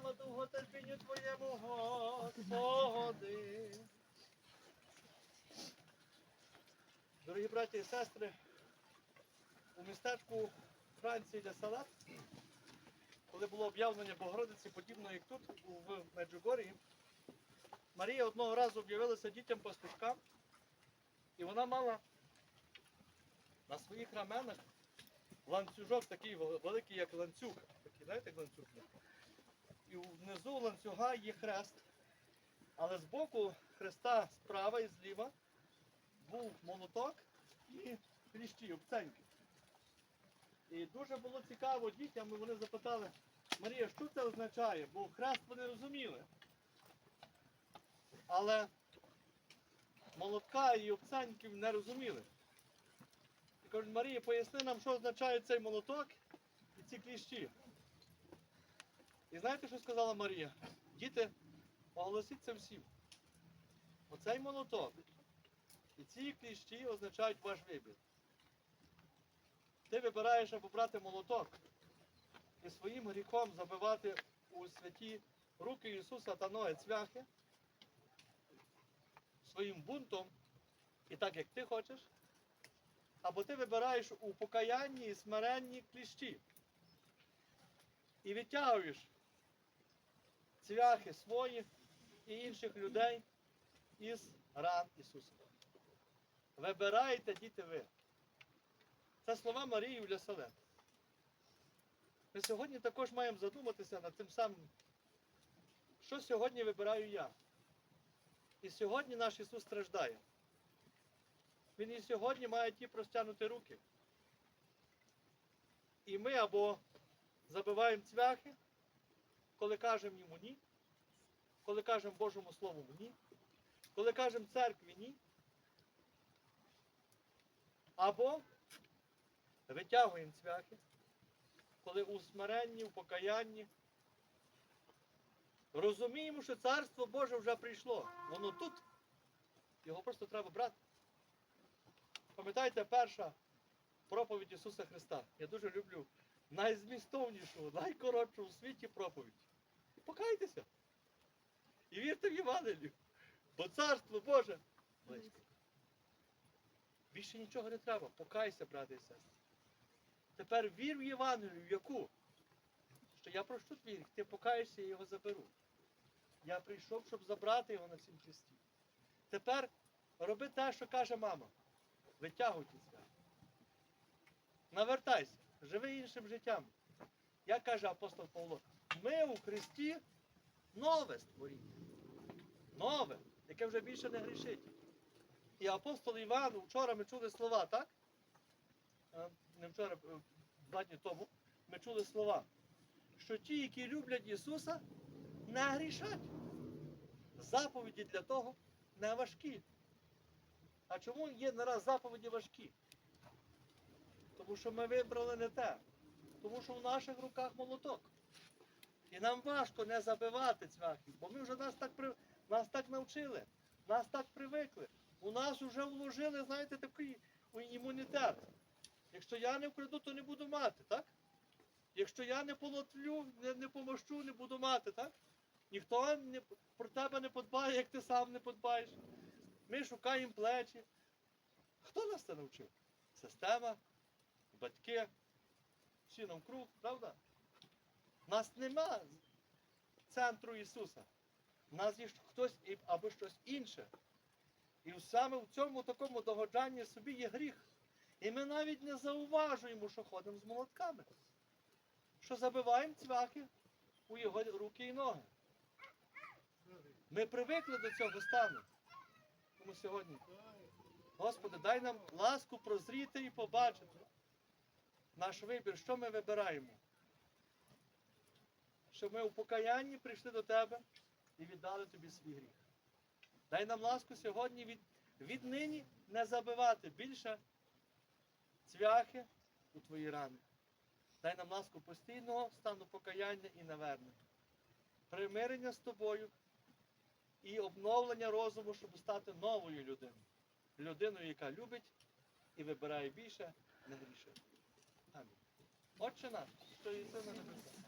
слава довготерпінню Твоєму, Господи. Дорогі браті і сестри, у містечку Франції для Салат, коли було об'явлення Богородиці, подібно як тут, в Меджугорії, Марія одного разу об'явилася дітям пастушкам, і вона мала на своїх раменах ланцюжок такий великий, як ланцюг. Такий, знаєте, як ланцюг? І внизу ланцюга є хрест. Але збоку хреста справа і зліва був молоток і кліщі, обценьки. І дуже було цікаво дітям, і вони запитали, Марія, що це означає? Бо хрест вони розуміли. Але молотка і обценьків не розуміли. І кажуть, Марія, поясни нам, що означає цей молоток і ці кліщі. І знаєте, що сказала Марія? Діти, оголосіть це всім. Оцей молоток і ці кліщі означають ваш вибір. Ти вибираєш або брати молоток і своїм гріхом забивати у святі руки Ісуса та ноги цвяхи своїм бунтом, і так як ти хочеш, або ти вибираєш у покаянні і смиренні кліщі. І відтягуєш цвяхи свої і інших людей із ран Ісуса. Вибирайте, діти ви. Це слова Марії для Селен. Ми сьогодні також маємо задуматися над тим самим, що сьогодні вибираю я. І сьогодні наш Ісус страждає. Він і сьогодні має ті простягнути руки. І ми або забиваємо цвяхи, коли кажемо йому ні, коли кажемо Божому Слову ні, коли кажемо церкві ні, або витягуємо цвяхи, коли у смиренні, у покаянні розуміємо, що Царство Боже вже прийшло. Воно тут. Його просто треба брати. Пам'ятаєте, перша проповідь Ісуса Христа. Я дуже люблю найзмістовнішу, найкоротшу у світі проповідь. Покайтеся. І вірте в Євангелію. Бо Царство Боже близько. Більше нічого не треба. Покайся, брати і сестри. Тепер вір в Євангелію, в яку? Що я прощу твій ти покаєшся, я його заберу. Я прийшов, щоб забрати його на цім хресті. Тепер роби те, що каже мама. Витягуйте це. Навертайся, живи іншим життям. Як каже апостол Павло, ми у Христі нове створіння. Нове, яке вже більше не грішить. І апостол Іван, вчора ми чули слова, так? Е, Не вчора, е, два дні тому, ми чули слова, що ті, які люблять Ісуса, не грішать. Заповіді для того не важкі. А чому є нараз заповіді важкі? Тому що ми вибрали не те. Тому що в наших руках молоток. І нам важко не забивати цвяхів, бо ми вже нас так при... нас так навчили, нас так привикли. У нас вже вложили, знаєте, такий імунітет. Якщо я не вкраду, то не буду мати, так? Якщо я не полотлю, не, не помощу, не буду мати, так? Ніхто не, про тебе не подбає, як ти сам не подбаєш. Ми шукаємо плечі. Хто нас це навчив? Система, батьки, всі навкруг, правда? Нас нема центру Ісуса. У нас є хтось або щось інше. І саме в цьому такому догоджанні собі є гріх. І ми навіть не зауважуємо, що ходимо з молотками. Що забиваємо цвяхи у його руки і ноги. Ми привикли до цього стану. Тому сьогодні, Господи, дай нам ласку прозріти і побачити наш вибір, що ми вибираємо. Щоб ми у покаянні прийшли до Тебе і віддали Тобі свій гріх. Дай нам ласку сьогодні від, віднині не забивати більше цвяхи у Твої рани. Дай нам ласку постійного стану покаяння і навернення. Примирення з тобою і обновлення розуму, щоб стати новою людиною. Людиною, яка любить і вибирає більше, не грішить. Амінь. Отче наш, що єси на небесах.